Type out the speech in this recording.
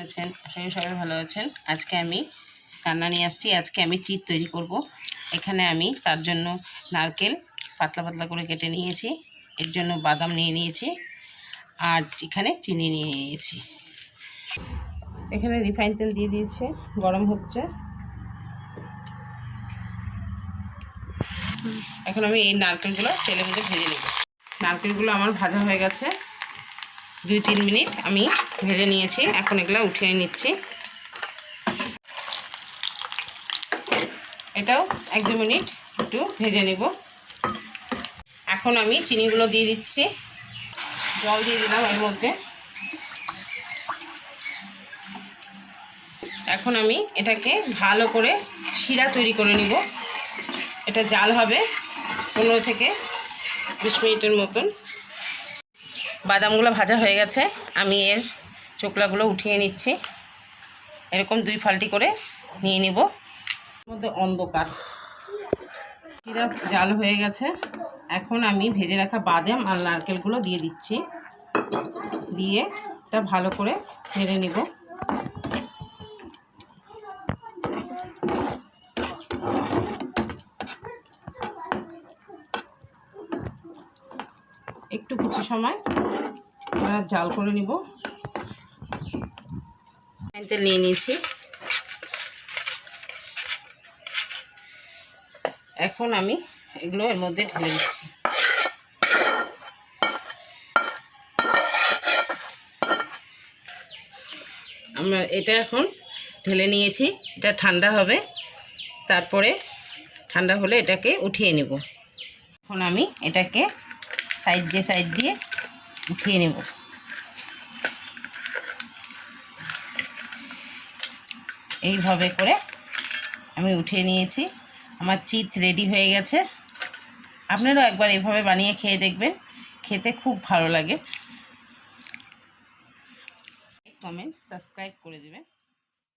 আছেন? আশা করি সবাই ভালো আছেন। আজকে আমি রান্না নিয়ে আসছি। আজকে আমি চিট তৈরি করব। এখানে আমি তার জন্য নারকেল পাতলা পাতলা করে কেটে নিয়েছি। এর জন্য বাদাম নিয়ে নিয়েছি। আর এখানে চিনি নিয়ে নিয়েছি। এখানে রিফাইন তেল দিয়ে দিয়েছে। গরম হচ্ছে। এখন আমি এই নারকেলগুলো তেলের মধ্যে ভেজে নেব। নারকেলগুলো আমার ভাজা হয়ে গেছে। দুই তিন মিনিট আমি ভেজে নিয়েছি। এখন এগুলো উঠিয়ে নিচ্ছি। এটাও এক দু মিনিট একটু ভেজে নেব। এখন আমি চিনিগুলো দিয়ে দিচ্ছি। জল দিয়ে দিলাম এর মধ্যে। এখন আমি এটাকে ভালো করে শিরা তৈরি করে নিব। এটা জাল হবে পনেরো থেকে বিশ মিনিটের মতন। বাদামগুলো ভাজা হয়ে গেছে, আমি এর চোকলাগুলো উঠিয়ে নিচ্ছি। এরকম দুই ফাল্টি করে নিয়ে নিব। মধ্যে অন্ধকার। শিরা জাল হয়ে গেছে। এখন আমি ভেজে রাখা বাদাম আর নারকেলগুলো দিয়ে দিচ্ছি। দিয়ে এটা ভালো করে ফেলে নিব। একটু কিছু সময় আমরা জাল করে নিব। নিয়ে নিয়েছি। এখন আমি এগুলো এর মধ্যে ঢেলে দিচ্ছি। আমরা এটা এখন ঢেলে নিয়েছি। এটা ঠান্ডা হবে। তারপরে ঠান্ডা হলে এটাকে উঠিয়ে নেব। এখন আমি এটাকে সাইড দিয়ে সাইড দিয়ে উঠিয়ে নেব। এইভাবে করে আমি উঠিয়ে নিয়েছি। আমার চিত রেডি হয়ে গেছে। আপনারাও একবার এভাবে বানিয়ে খেয়ে দেখবেন। খেতে খুব ভালো লাগে। কমেন্ট সাবস্ক্রাইব করে দেবেন।